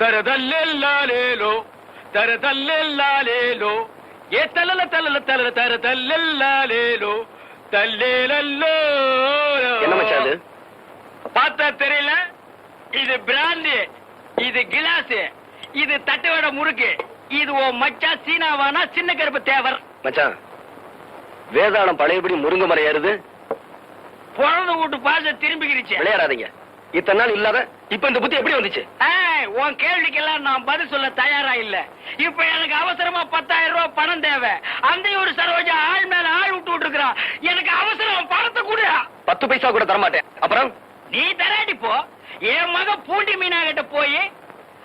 தரதல்லெல்லாலேலோ தரதல்லெல்லாலேலோ ஏ தலல தலல தல்லேலல்லோ. என்ன மச்சான் இது? பார்த்தா தெரியல? இது பிராந்தி இது கிளாஸ் இது தட்டுவடை முறுக்கு இது ஓ மச்சா சீனாவானா சின்ன கருப்பு தேவர். மச்சான் வேதாளம் பழையபடி முருங்க மரம் ஏறுது? பிறந்த வீட்டு பாச திரும்பிக்கிருச்சு. விளையாடாதீங்க. இத்தனை நாள் இல்லாத இப்ப இந்த புத்தி எப்படி வந்துச்சு? உன் கேள்விக்கெல்லாம் நான் பதில் சொல்ல தயாரா இல்ல. இப்ப எனக்கு அவசரமா பத்தாயிரம் ரூபாய் பணம் தேவை. அந்த ஒரு சரோஜா ஆள் மேல ஆள் விட்டு விட்டுருக்கான் எனக்கு அவசரம் பணத்தை கூட. பத்து பைசா கூட தரமாட்டேன். அப்புறம்? நீ தராடி போ. என் மக பூண்டி மீனா கிட்ட போய்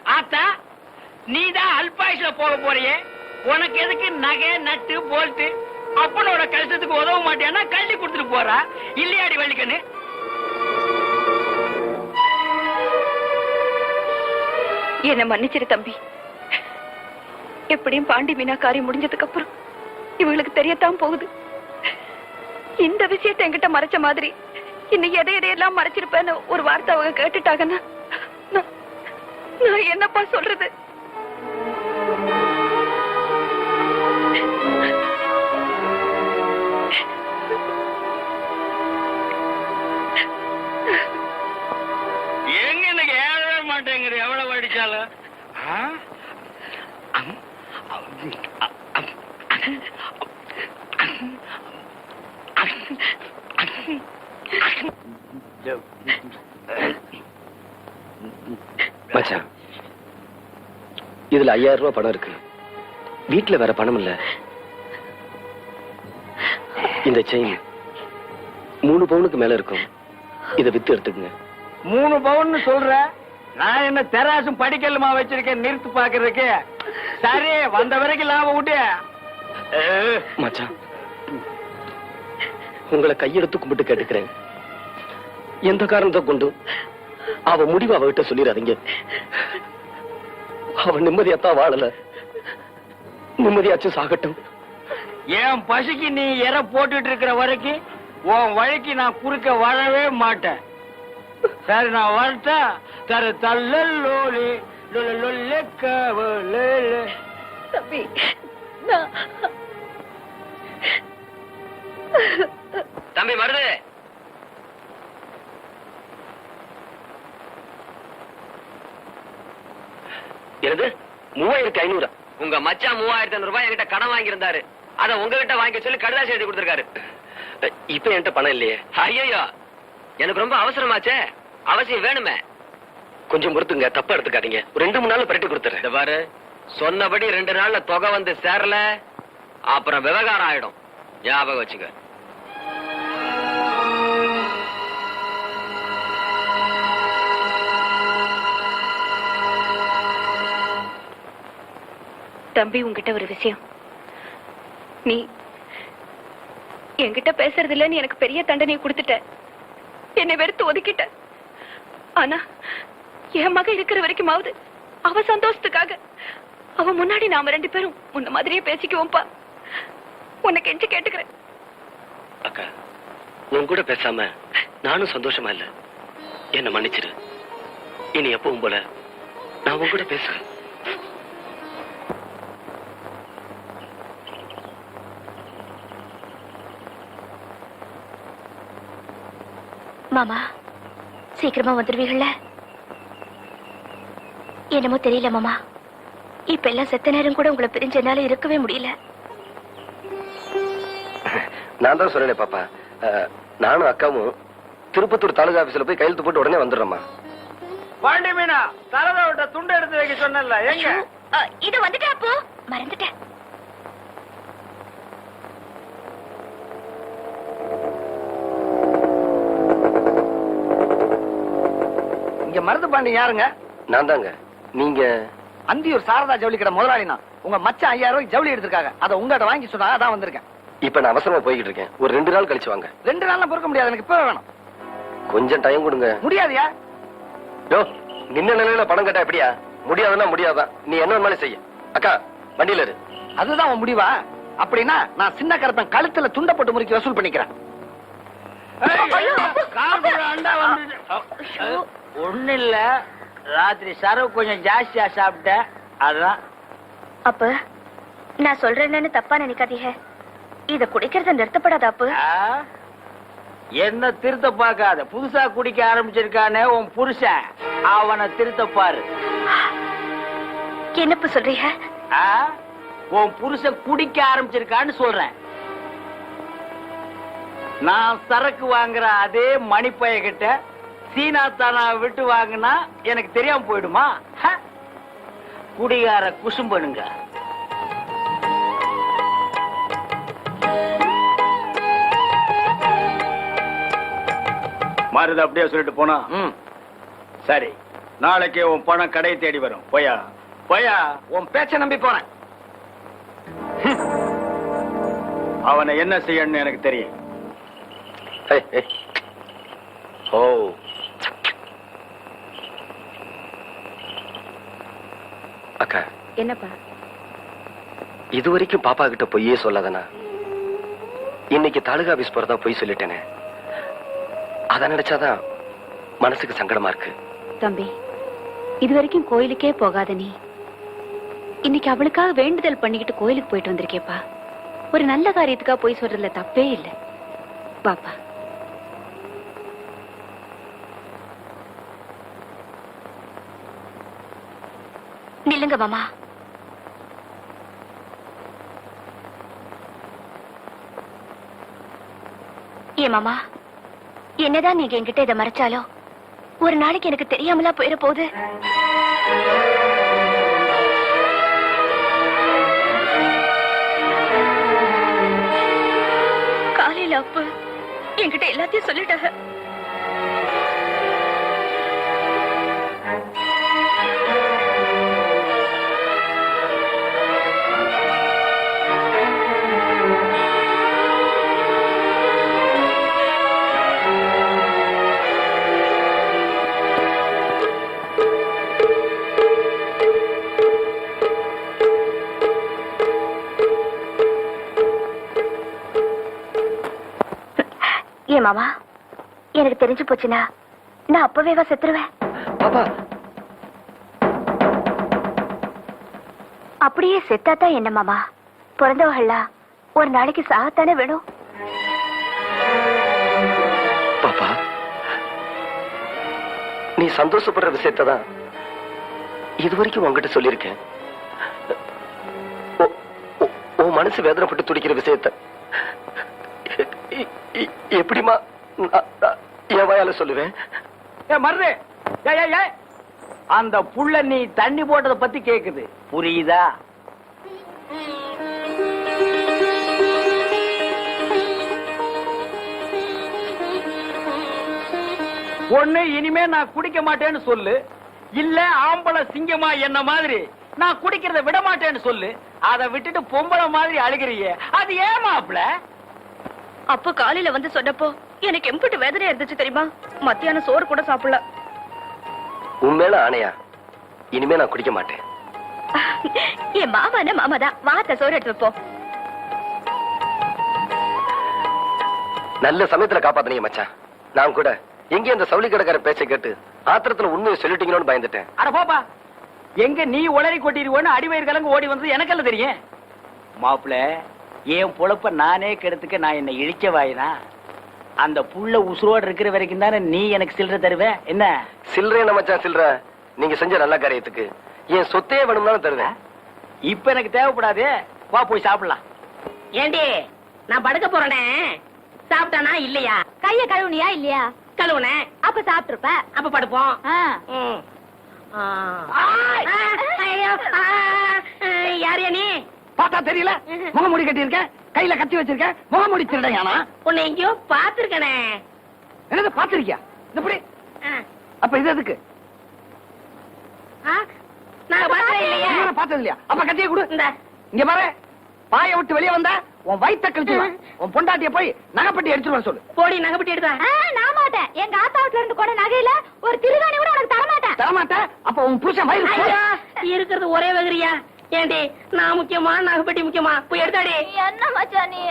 ஆத்தா நீ தான் அல்பாயுஸ்ல போக போறியே. உனக்கு எதுக்கு நகை நட்டு போல்ட்டு? அப்பனோட கஷ்டத்துக்கு உதவ மாட்டேன்னா கள்ளி கொடுத்துட்டு போறா. இல்லையாடி வள்ளிக்கண்ணு? என்ன மன்னிச்சிரு தம்பி. எப்படியும் பாண்டி மீனா காரியம் முடிஞ்சதுக்கு அப்புறம் இவங்களுக்கு தெரியத்தான் போகுது. இந்த விஷயத்தை என்கிட்ட மறைச்ச மாதிரி இன்னும் எதை எதையெல்லாம் மறைச்சிருப்பேன்னு ஒரு வார்த்தை அவங்க கேட்டுட்டாங்கன்னா நான்- நான் என்னப்பா சொல்றது? மச்சான் இதுல ஐயாயிரம் ரூபாய் பணம் இருக்கு. வீட்டுல வேற பணம் இல்ல. இந்த செயின் மூணு பவுனுக்கு மேல இருக்கும். இத வித்து எடுத்துக்கங்க. மூணு பவுன் சொல்ற? நான் என்ன தெராசும் படிக்கல்லுமா வச்சிருக்கேன் நிறுத்து பாக்குறதுக்கு சரி வந்த வரைக்கும் லாபம் விட்டு மச்சான் உங்களை கையெடுத்து கும்பிட்டு கேட்டுக்கிறேன். எந்த காரணத்தை கொண்டு? அவ முடிவு அவகிட்ட சொல்லிடாதீங்க. அவ நிம்மதியாத்தான் வாழல. நிம்மதியாச்சும் சாகட்டும். என் பசிக்கு நீ எற போட்டுட்டு இருக்கிற வரைக்கும் உன் வழிக்கு நான் குறுக்க வரவே மாட்டேன். சரி நான் வரட்டா தர தல்லோலி தம்பி தம்பி மருது. எனது மூவாயிரத்தி ஐநூறு? உங்க மச்சான் மூவாயிரத்தி ஐநூறு ரூபாய் என்கிட்ட கடன் வாங்கியிருந்தாரு. அத உங்ககிட்ட வாங்கி சொல்லி கடிதாசி எழுதி கொடுத்திருக்காரு. இப்ப என்கிட்ட பணம் இல்லையே? ஐயோ எனக்கு ரொம்ப அவசரமாச்சே. அவசியம் வேணுமே. கொஞ்சம் பொறுத்துங்க தப்பா எடுத்துக்காதீங்க. ஒரு ரெண்டு மூணு நாள்ல பரட்டி கொடுத்துறேன். இந்த பாரு சொன்னபடி ரெண்டு நாள்ல தொகை வந்து சேரல அப்புறம் விவகாரம் ஆயிடும். ஞாபகம் வச்சுக்க. தம்பி உன்கிட்ட ஒரு விஷயம். நீ என்கிட்ட பேசுறது இல்லைன்னு எனக்கு பெரிய தண்டனை கொடுத்துட்ட. என்னை வெறுத்து ஒதுக்கிட்ட. ஆனா என் மக இருக்கிற வரைக்குமாவது அவ சந்தோஷத்துக்காக. அவ முன்னாடி நாம ரெண்டு பேரும் உன்ன மாதிரியே பேசிக்குவோம்ப்பா. உன்னை கெஞ்சி கேட்டுக்கிறேன். அக்கா உன் கூட பேசாம நானும் சந்தோஷமா இல்ல? என்ன மன்னிச்சிரு. இனி எப்பவும் போல நான் உன் கூட பேசுறேன். மாமா சீக்கிரமா வந்துருவீங்கள்ல என்னமோ தெரியல மாமா. இப்ப எல்லாம் செத்த நேரம் கூட உங்களை பிரிஞ்ச என்னால இருக்கவே முடியல. நான் தான் சொல்றேனே பாப்பா. நானும் அக்காவும் திருப்பத்தூர் தாலுகா ஆபீஸ்ல போய் கையெழுத்து போட்டு உடனே வந்துடுறோம்மா. பாண்டி மீனா தலதை விட்ட துண்டு எடுத்து வைக்க சொன்னல எங்க? இது வந்துட்டா அப்போ மறந்துட்டேன். இங்க மருது பாண்டி யாருங்க? நான் தாங்க. நீங்க? அந்தியூர் சாரதா ஜவுளி கடை முதலாளினா. உங்க மச்சான் ஐயாயிரம் ரூபாய் ஜவுளி எடுத்திருக்காங்க. அதை உங்ககிட்ட வாங்கி சொன்னாங்க அதான் வந்திருக்கேன். இப்ப நான் அவசரமா போய்கிட்டு இருக்கேன். ஒரு ரெண்டு நாள் கழிச்சு வாங்க. ரெண்டு நாள்லாம் பொறுக்க முடியாது. எனக்கு இப்பவே வேணும். கொஞ்சம் டைம் கொடுங்க. முடியாதுயா? யோ நின்ன நிலையில பணம் கட்டா எப்படியா? முடியாதுன்னா முடியாதான். நீ என்ன வேணாலும் செய்ய. அக்கா வண்டியில இரு. அதுதான் உன் முடிவா? அப்படின்னா நான் சின்ன கருப்பன் கழுத்துல துண்ட போட்டு முறுக்கி வசூல் பண்ணிக்கிறேன். கார் அண்டா வந்து ஒண்ணு இல்ல ராத்திரி சரவு கொஞ்சம் ஜாஸ்தியா சாப்பிட்டேன். அதான் அப்ப நான் சொல்றேன்னு தப்பா நினைக்காதீங்க. இத குடிக்கிறத நிறுத்தப்படாத அப்பு? என்ன திருத்த பார்க்காத. புதுசா குடிக்க ஆரம்பிச்சிருக்கானே உன் புருஷன். அவனை திருத்த பாரு. என்னப்பு சொல்றீங்க? ஆ? உன் புருஷன் குடிக்க ஆரம்பிச்சிருக்கான்னு சொல்றேன். நான் சரக்கு வாங்குற அதே மணிப்பைய கிட்ட சீனா தானா விட்டு வாங்கினா எனக்கு தெரியாம போயிடுமா? குடிகார குசும்பனுங்க. மாறுது அப்படியே சொல்லிட்டு போனா? சரி நாளைக்கு உன் பணம் கடையை தேடி வரும். போயா? போயா உன் பேச்ச நம்பி போனேன் அவனை என்ன செய்யணும்னு எனக்கு தெரியும். ஓ அக்கா. என்னப்பா? இது வரைக்கும் பாப்பா கிட்ட பொய்யே சொல்லாதனா? இன்னைக்கு தாலுகா ஆபீஸ் போறதா பொய் சொல்லிட்டேனே. அத நினைச்சாதான் மனசுக்கு சங்கடமா இருக்கு. தம்பி இது வரைக்கும் கோயிலுக்கே போகாத நீ. இன்னைக்கு அவளுக்காக வேண்டுதல் பண்ணிக்கிட்டு கோயிலுக்கு போயிட்டு வந்திருக்கேப்பா ஒரு நல்ல காரியத்துக்காக போய் சொல்றதுல தப்பே இல்லை. பாப்பா நில்லுங்க மாமா. ஏ மாமா என்னதான் நீங்க என்கிட்ட இதை மறைச்சாலோ ஒரு நாளைக்கு எனக்கு தெரியாமலா போயிட போகுது காலையில அப்ப என்கிட்ட எல்லாத்தையும் சொல்லிட்டாங்க. ஏ மாமா? எனக்கு தெரிஞ்சு போச்சுன்னா நான் அப்பவேவா செத்துருவேன். பாப்பா. அப்படியே செத்தாதான் என்ன மாமா? பிறந்தவர்களா ஒரு நாளைக்கு சாகத்தானே வேணும்? பாப்பா நீ சந்தோஷப்படுற விஷயத்தை தான் இது வரைக்கும் உன்கிட்ட சொல்லியிருக்கேன் உன் மனசு வேதனைப்பட்டு துடிக்கிற விஷயத்த எப்படிமா என் வாயால சொல்லுவேன். மருது! அந்த புள்ள நீ தண்ணி போட்டத பத்தி கேக்குது. புரியுதா? ஒண்ணு இனிமே நான் குடிக்க மாட்டேன்னு சொல்லு. இல்ல ஆம்பளை சிங்கமா என்ன மாதிரி. நான் குடிக்கிறத விட மாட்டேன்னு சொல்லு. அதை விட்டுட்டு பொம்பளை மாதிரி அழுகிறியே. அது ஏன் அப்போ காலையில வந்து சொன்னப்போ எனக்கு எம்பிட்டு வேதனையா இருந்துச்சு தெரியுமா? மத்தியானம் சோறு கூட சாப்பிடல. உன் மேல ஆணையா? இனிமே நான் குடிக்க மாட்டேன். என் மாமானா மாமாதான் வாத்த சோறு எடுத்து வைப்போம் நல்ல சமயத்துல காப்பாத்துனீங்க மச்சான். நான் கூட எங்க இந்த சவுளி கடைக்கார பேச்சை கேட்டு ஆத்திரத்துல உண்மையை சொல்லிட்டீங்களோன்னு பயந்துட்டேன். அட போப்பா எங்க நீ உளறி கொட்டிடுவோன்னு அடிவயிறு கலங்கு ஓடி வந்தது எனக்கெல்லாம் தெரியும்? மாப்பிள என் பொழப்ப நானே கெடுத்துக்க நான் என்ன இழிச்ச வாயினா? அந்த புள்ள உசுரோடு இருக்கிற வரைக்கும் தானே நீ எனக்கு சில்லற தருவ? என்ன? சில்லறை என்ன மச்சான் சில்லற? நீங்க செஞ்ச நல்ல காரியத்துக்கு. என் சொத்தையே வேணும்னாலும் தருவேன். இப்ப எனக்கு தேவைப்படாது. வா போய் சாப்பிடலாம். ஏண்டி நான் படுக்க போறேனே. சாப்பிட்டானா இல்லையா? கைய கழுவுனியா இல்லையா? கழுவுனேன் அப்ப சாப்பிட்டுருப்ப? அப்ப படுப்போம். ம். ஆ. ஆய்! ஆ, ஐயோ, ஆ, நீ? பார்த்தா தெரியல? முகமூடி கட்டி இருக்க கையில கத்தி வச்சிருக்க? முகமூடி திருடையானா உன்னை எங்கேயோ பாத்துருக்கனே என்னது பாத்திருக்கியா இப்படி அப்ப இது எதுக்கு? நான் பார்த்ததே இல்லையா. இதுவரை பார்த்தது இல்லையா அப்ப கத்திய கொடு. இந்த. இங்க பாரு. பாய விட்டு வெளியே வந்தா உன் வயித்த கழிச்சுடுவேன் உன் பொண்டாட்டிய போய் நகைப்பட்டி எடுத்துட்டு வர சொல்லு. போடி நகைப்பட்டி எடுத்தா நான் மாட்டேன். எங்க ஆத்தா வீட்டுல இருந்து கூட நகையில ஒரு திருகாணி கூட உனக்கு தர மாட்டேன் தரமாட்டேன்? அப்ப உன் புருஷன் வயிறு இருக்கிறது ஒரே வகிரியா ஏண்டி நான் முக்கியமா நகைப்பட்டி முக்கியமா? போய் எடுத்தாடி. என்ன மச்சா நீ?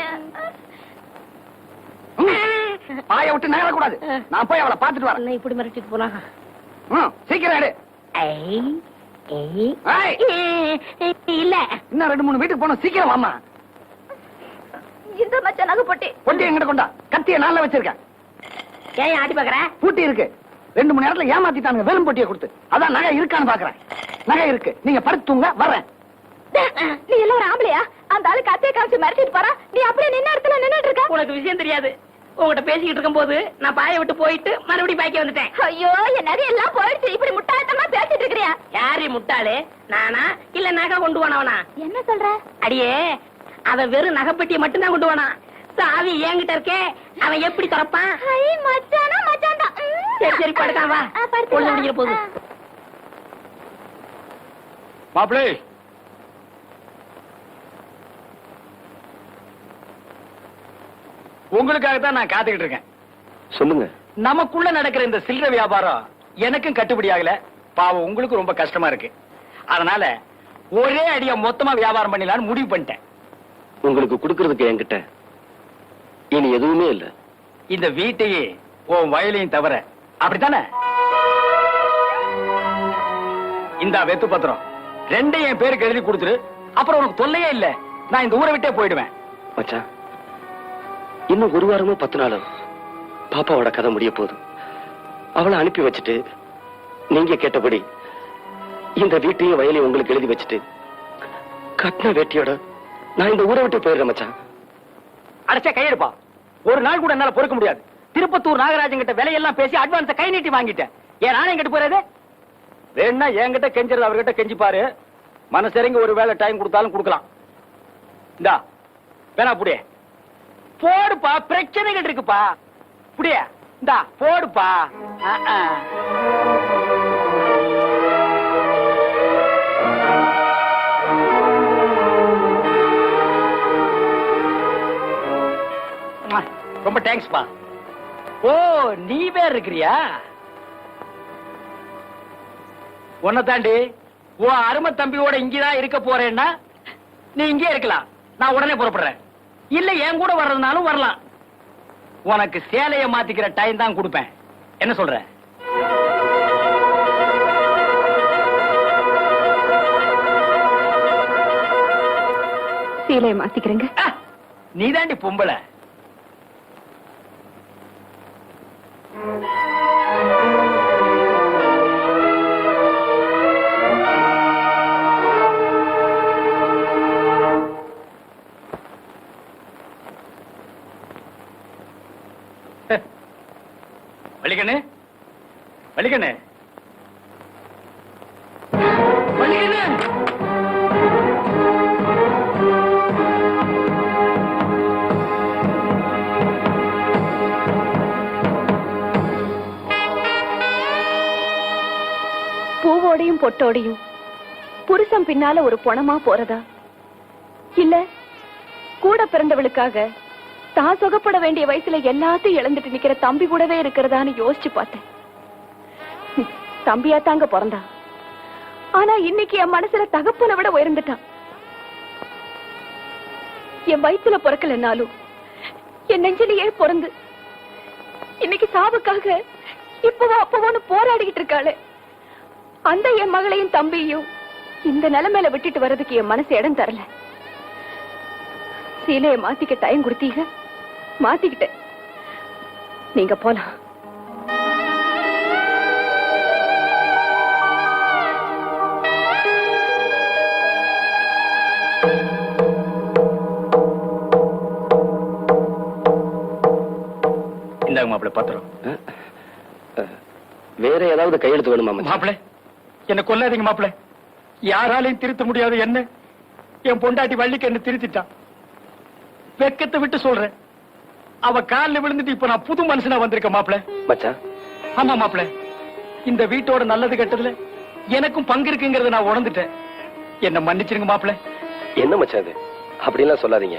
பாய விட்டு நகர கூடாது நான் போய் அவளை பாத்துட்டு வரேன். என்ன இப்படி மிரட்டிட்டு போனா? சீக்கிரம் எடு. இல்ல. இன்னும் ரெண்டு மூணு வீட்டுக்கு போனோம் சீக்கிரம் வாமா இந்த மச்சான் நகை போட்டி பொட்டி எங்கிட்ட கொண்டா. கத்திய நாள்ல வச்சிருக்கேன். ஏன் ஆட்டி பாக்குற? பூட்டி இருக்கு. ரெண்டு மணி நேரத்துல ஏமாத்திட்டானுங்க. வெறும் பொட்டியை கொடுத்து. அதான் நகை இருக்கான்னு பாக்குறேன். நகை இருக்கு. நீங்க படுத்து தூங்க வர்றேன். நீ எல்லாம் ஒரு ஆம்பளையா? அந்த ஆளுக்கு அத்தையை காமிச்சு மிரட்டிட்டு போறா? நீ அப்படியே நின்ன இடத்துல நின்னுட்டு இருக்க? உனக்கு விஷயம் தெரியாது. உங்ககிட்ட பேசிக்கிட்டு இருக்கும்போது நான் பாய விட்டு போயிட்டு மறுபடியும் பாய்க்க வந்துட்டேன். ஐயோ என் நகை எல்லாம் போயிடுச்சு. இப்படி முட்டாள்தனமா பேசிட்டு இருக்கிறியா? யாரு முட்டாளு? நானா? இல்ல நகை கொண்டு போனவனா? என்ன சொல்ற? அடியே அவன் வெறும் நகைப்பெட்டியை மட்டும்தான் கொண்டு போனான். சாவி என்கிட்ட இருக்கே அவன் எப்படி திறப்பான்? ஐ மச்சானா மச்சான் தான் சரி சரி படுக்கான் வா. பொழுது முடிக்கிற போது மாப்பிளே உங்களுக்காக தான் நான் காத்துக்கிட்டு இருக்கேன். சொல்லுங்க. நமக்குள்ள நடக்கிற இந்த சில்லறை வியாபாரம் எனக்கும் கட்டுப்படி ஆகல. பாவம் உங்களுக்கு ரொம்ப கஷ்டமா இருக்கு. அதனால ஒரே அடியா மொத்தமா வியாபாரம் பண்ணிடலாம்னு முடிவு பண்ணிட்டேன். உங்களுக்கு கொடுக்கறதுக்கு என்கிட்ட இனி எதுவுமே இல்ல. இந்த வீட்டையே உன் வயலையும் தவிர அப்படித்தானே? இந்த வெத்து பத்திரம். ரெண்டையும் என் பேருக்கு எழுதி கொடுத்துரு. அப்புறம் உனக்கு தொல்லையே இல்ல. நான் இந்த ஊரை விட்டே போயிடுவேன். மச்சான் இன்னும் ஒரு வாரமோ பத்து நாளோ பாப்பாவோட கதை முடிய போகுது. அவளை அனுப்பி வச்சுட்டு நீங்க கேட்டபடி இந்த வீட்டையும் வயலையும் உங்களுக்கு எழுதி வச்சுட்டு கட்டின வேட்டியோட நான் இந்த ஊரை விட்டு போயிடுறேன் மச்சான். அடைச்சா கையெடுப்பா. ஒரு நாள் கூட என்னால பொறுக்க முடியாது. திருப்பத்தூர் நாகராஜன் கிட்ட விலையெல்லாம் பேசி அட்வான்ஸை கை நீட்டி வாங்கிட்டேன். ஏன் நானே கிட்ட போறது? வேணா என்கிட்ட கெஞ்சறது அவர்கிட்ட கெஞ்சிப்பாரு பாரு. ஒரு வேளை டைம் கொடுத்தாலும் கொடுக்கலாம். இந்தா வேணா புடியே போடுப்பா பிரச்சனைகள் இருக்குப்பா. புடியா? இந்தா போடுப்பா. ஆ, ஆ. ரொம்ப தேங்க்ஸ்ப்பா. ஓ நீ பேர் இருக்கிறியா? உன்னை தாண்டி உன் அருமை தம்பியோட இங்கதான் இருக்க போறேன்னா நீ இங்கே இருக்கலாம். நான் உடனே புறப்படுறேன். இல்ல என் கூட வர்றதுனாலும் வரலாம். உனக்கு சேலைய மாத்திக்கிற டைம் தான் கொடுப்பேன். என்ன சொல்ற? சீலையை மாத்திக்கிறேங்க. நீ தாண்டி பொம்பளை. வலிக்கண்ணு வலிக்கண்ணு பூவோடையும் பொட்டோடையும் புருஷன் பின்னால ஒரு பொணமா போறதா? இல்ல கூட பிறந்தவளுக்காக தான் சுகப்பட வேண்டிய வயசுல எல்லாத்தையும் இழந்துட்டு நிக்கிற தம்பி கூடவே இருக்கிறதான்னு யோசிச்சு பார்த்தேன். தம்பியா தாங்க பிறந்தான் ஆனா இன்னைக்கு என் மனசுல தகப்பனை விட உயர்ந்துட்டான் என் வயிற்றுல பிறக்கலன்னாலும் என் நெஞ்சிலேயே பிறந்து இன்னைக்கு சாவுக்காக இப்பவோ அப்பவோன்னு போராடிக்கிட்டு இருக்காளே. அந்த என் மகளையும் தம்பியையும் இந்த நிலைமையில விட்டுட்டு வர்றதுக்கு என் மனசு இடம் தரல. சீலையை மாத்திக்க டைம் கொடுத்தீங்க? மாத்திக்கிட்டேன். நீங்க போலாம். இந்தாங்க மாப்பிள்ள பத்திரம். வேற ஏதாவது கையெழுத்து வேணுமா மச்சான்? மாப்பிள என்ன கொல்லாதீங்க மாப்பிள யாராலையும் திருத்த முடியாது என்ன? என் பொண்டாட்டி வள்ளிக்கு என்ன திருத்திட்டான் வெக்கத்தை விட்டு சொல்றேன். அவ காலில் விழுந்துட்டு இப்ப நான் புது மனுஷனா வந்திருக்க மாப்பிள. மச்சான். ஆமா மாப்பிள. இந்த வீட்டோட நல்லது கெட்டதுல எனக்கும் பங்கு இருக்குங்கறத நான் உணர்ந்துட்டேன். என்ன மன்னிச்சிருங்க மாப்பிள. என்ன மச்சான் அது அப்படிலாம் சொல்லாதீங்க.